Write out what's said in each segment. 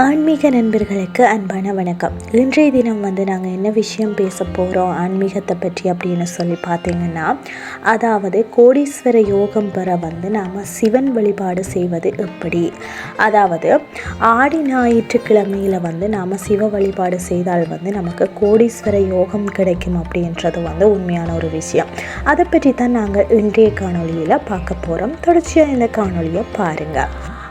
ஆன்மீக நண்பர்களுக்கு அன்பான வணக்கம். இன்றைய தினம் வந்து நாங்கள் என்ன விஷயம் பேச போகிறோம் ஆன்மீகத்தை பற்றி அப்படின்னு சொல்லி பார்த்தீங்கன்னா அதாவது கோடீஸ்வர யோகம் பெற வந்து நாம் சிவன் வழிபாடு செய்வது எப்படி? அதாவது ஆடி ஞாயிற்றுக்கிழமையில் வந்து நாம் சிவ வழிபாடு செய்தால் வந்து நமக்கு கோடீஸ்வர யோகம் கிடைக்கும் அப்படின்றது வந்து உண்மையான ஒரு விஷயம். அதை பற்றி தான் நாங்கள் இன்றைய காணொலியில் பார்க்க போகிறோம் தொடர்ச்சியாக இந்த காணொலியை பாருங்கள்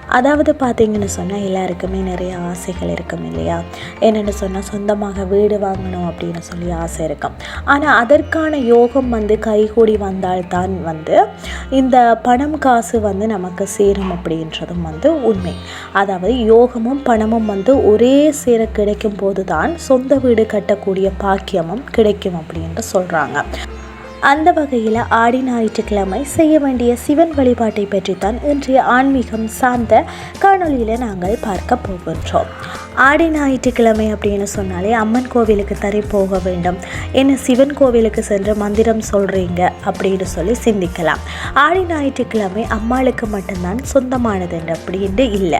அதாவது பார்த்தீங்கன்னு சொன்னால் எல்லாருக்குமே நிறைய ஆசைகள் இருக்கும் இல்லையா? என்னென்னு சொன்னால் சொந்தமாக வீடு வாங்கணும் அப்படின்னு சொல்லி ஆசை இருக்கும். ஆனால் அதற்கான யோகம் வந்து கைகூடி வந்தால்தான் வந்து இந்த பணம் காசு வந்து நமக்கு சேரும் அப்படின்றதும் வந்து உண்மை. அதாவது யோகமும் பணமும் வந்து ஒரே சேர கிடைக்கும் போது தான் சொந்த வீடு கட்டக்கூடிய பாக்கியமும் கிடைக்கும் அப்படின்ட்டு சொல்கிறாங்க அந்த வகையில் ஆடி ஞாயிற்றுக்கிழமை செய்ய வேண்டிய சிவன் வழிபாட்டை பற்றித்தான் இன்றைய ஆன்மீகம் சார்ந்த காணொலியில் நாங்கள் பார்க்க போகின்றோம். ஆடி ஞாயிற்றுக்கிழமை அப்படின்னு சொன்னாலே அம்மன் கோவிலுக்கு தரை போக வேண்டும். என்ன சிவன் கோவிலுக்கு சென்று மந்திரம் சொல்கிறீங்க அப்படின்னு சொல்லி சிந்திக்கலாம். ஆடி ஞாயிற்றுக்கிழமை அம்மாளுக்கு மட்டும்தான் சொந்தமானது அப்படின்ட்டு இல்லை.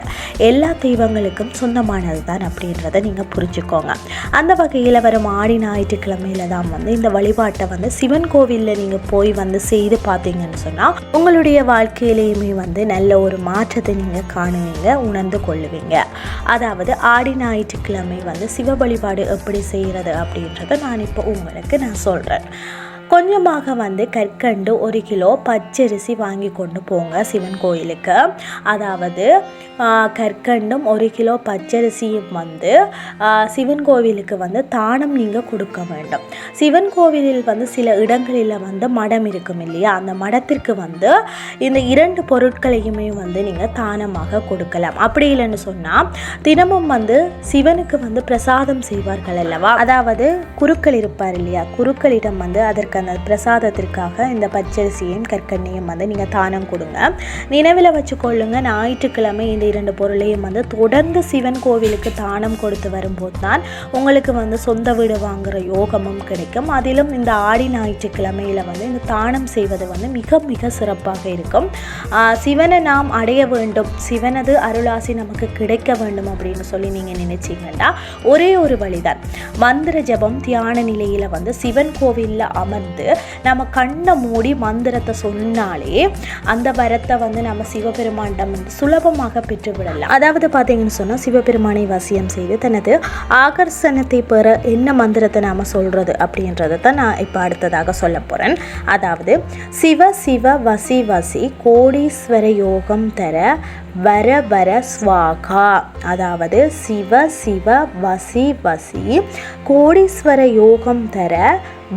எல்லா தெய்வங்களுக்கும் சொந்தமானது தான் அப்படின்றத நீங்கள் புரிஞ்சுக்கோங்க. அந்த வகையில் வரும் ஆடி ஞாயிற்றுக்கிழமையில தான் வந்து இந்த வழிபாட்டை வந்து சிவன் கோவிலில் நீங்கள் போய் வந்து செய்து பார்த்தீங்கன்னு சொன்னால் உங்களுடைய வாழ்க்கையிலையுமே வந்து நல்ல ஒரு மாற்றத்தை நீங்கள் காணுவீங்க உணர்ந்து கொள்ளுவீங்க. அதாவது ஆடி ஆடி ஞாயிற்றுக்கிழமை வந்து சிவ வழிபாடு எப்படி செய்கிறது அப்படின்றத நான் இப்போ உங்களுக்கு நான் சொல்கிறேன் கொஞ்சமாக வந்து கற்கண்டு ஒரு கிலோ பச்சரிசி வாங்கி கொண்டு போங்க சிவன் கோயிலுக்கு. அதாவது கற்கண்டும் ஒரு கிலோ பச்சரிசியும் வந்து சிவன் கோவிலுக்கு வந்து தானம் நீங்கள் கொடுக்க வேண்டும். சிவன் கோவிலில் வந்து சில இடங்களில் வந்து மடம் இருக்கும் இல்லையா? அந்த மடத்திற்கு வந்து இந்த இரண்டு பொருட்களையுமே வந்து நீங்கள் தானமாக கொடுக்கலாம். அப்படி இல்லைன்னு சொன்னால் தினமும் வந்து சிவனுக்கு வந்து பிரசாதம் செய்வார்கள் அல்லவா? அதாவது குருக்கள் இருப்பார் இல்லையா? குருக்களிடம் வந்து அதற்கு அந்த பிரசாதத்திற்காக இந்த பச்சரிசியும் கற்கண்ணையும் வந்து நீங்கள் தானம் கொடுங்க. நினைவில் வச்சுக்கொள்ளுங்க ஞாயிற்றுக்கிழமை இந்த இரண்டு பொருளையும் வந்து தொடர்ந்து சிவன் கோவிலுக்கு தானம் கொடுத்து வரும்போது தான் உங்களுக்கு வந்து சொந்த வீடு வாங்குகிற யோகமும் கிடைக்கும். அதிலும் இந்த ஆடி ஞாயிற்றுக்கிழமையில் வந்து இந்த தானம் செய்வது வந்து மிக மிக சிறப்பாக இருக்கும். சிவனை நாம் அடைய வேண்டும். சிவனது அருளாசி நமக்கு கிடைக்க வேண்டும் அப்படின்னு சொல்லி நீங்கள் நினைச்சீங்கன்னா ஒரே ஒரு வழிதான். மந்திர ஜபம் தியான நிலையில் வந்து சிவன் கோவிலில் அமர்ந்து வந்து நம்ம கண்ணை மூடி மந்திரத்தை சொன்னாலே அந்த வரத்தை வந்து நம்ம சிவபெருமானிடம் வந்து சுலபமாக பெற்று விடலாம் அதாவது பார்த்தீங்கன்னு சொன்னால் சிவபெருமானை வசியம் செய்து தனது ஆகர்ஷணத்தை பெற என்ன மந்திரத்தை நாம் சொல்கிறது அப்படின்றத தான் நான் இப்போ அடுத்ததாக சொல்ல போகிறேன் அதாவது சிவ சிவ வசி வசி கோடீஸ்வர யோகம் தர வர வர ஸ்வாகா அதாவது சிவ சிவ வசி வசி கோடீஸ்வர யோகம் தர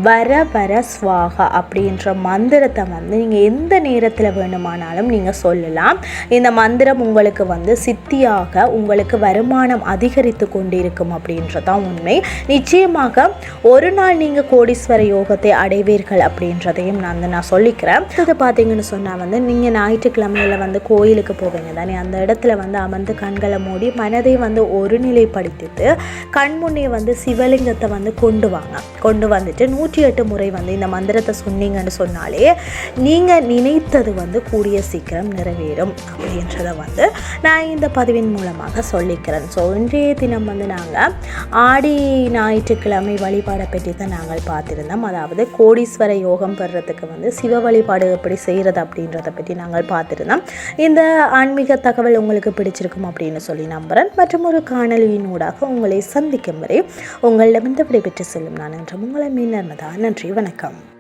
வர வர ஸ்வாகா அப்படின்ற மந்திரத்தை வந்து நீங்கள் எந்த நேரத்தில் வேணுமானாலும் நீங்கள் சொல்லலாம். இந்த மந்திரம் உங்களுக்கு வந்து சித்தியாக உங்களுக்கு வருமானம் அதிகரித்து கொண்டிருக்கும் அப்படின்றதான் உண்மை. நிச்சயமாக ஒரு நாள் நீங்கள் கோடீஸ்வர யோகத்தை அடைவீர்கள் அப்படின்றதையும் நான் வந்து நான் சொல்லிக்கிறேன். இது பார்த்தீங்கன்னு சொன்னால் வந்து நீங்கள் ஞாயிற்றுக்கிழமையில் வந்து கோயிலுக்கு போவீங்க. தானே அந்த இடத்துல வந்து அமர்ந்து கண்களை மூடி மனதை வந்து ஒருநிலைப்படுத்திட்டு கண்முன்னே வந்து சிவலிங்கத்தை வந்து கொண்டு வாங்க. கொண்டு வந்துட்டு நூற்றி எட்டு முறை வந்து இந்த மந்திரத்தை சொன்னீங்கன்னு சொன்னாலே நீங்கள் நினைத்தது வந்து கூடிய சீக்கிரம் நிறைவேறும் அப்படின்றத வந்து நான் இந்த பதிவின் மூலமாக சொல்லிக்கிறேன். ஸோ இன்றைய தினம் வந்து நாங்கள் ஆடி ஞாயிற்றுக்கிழமை வழிபாடை பற்றி தான் நாங்கள் பார்த்துருந்தோம். அதாவது கோடீஸ்வர யோகம் பெறுறதுக்கு வந்து சிவ வழிபாடு எப்படி செய்கிறது அப்படின்றத பற்றி நாங்கள் பார்த்துருந்தோம். இந்த ஆன்மீக தகவல் உங்களுக்கு பிடிச்சிருக்கும் அப்படின்னு சொல்லி நம்புகிறேன் மற்றும் ஒரு காணொலியினூடாக உங்களை சந்திக்கும் வரை உங்களிடமிருந்து விடைபெற்று செல்லும் நான் என்று உங்களை மீனர் மீன் நன்றி வணக்கம்.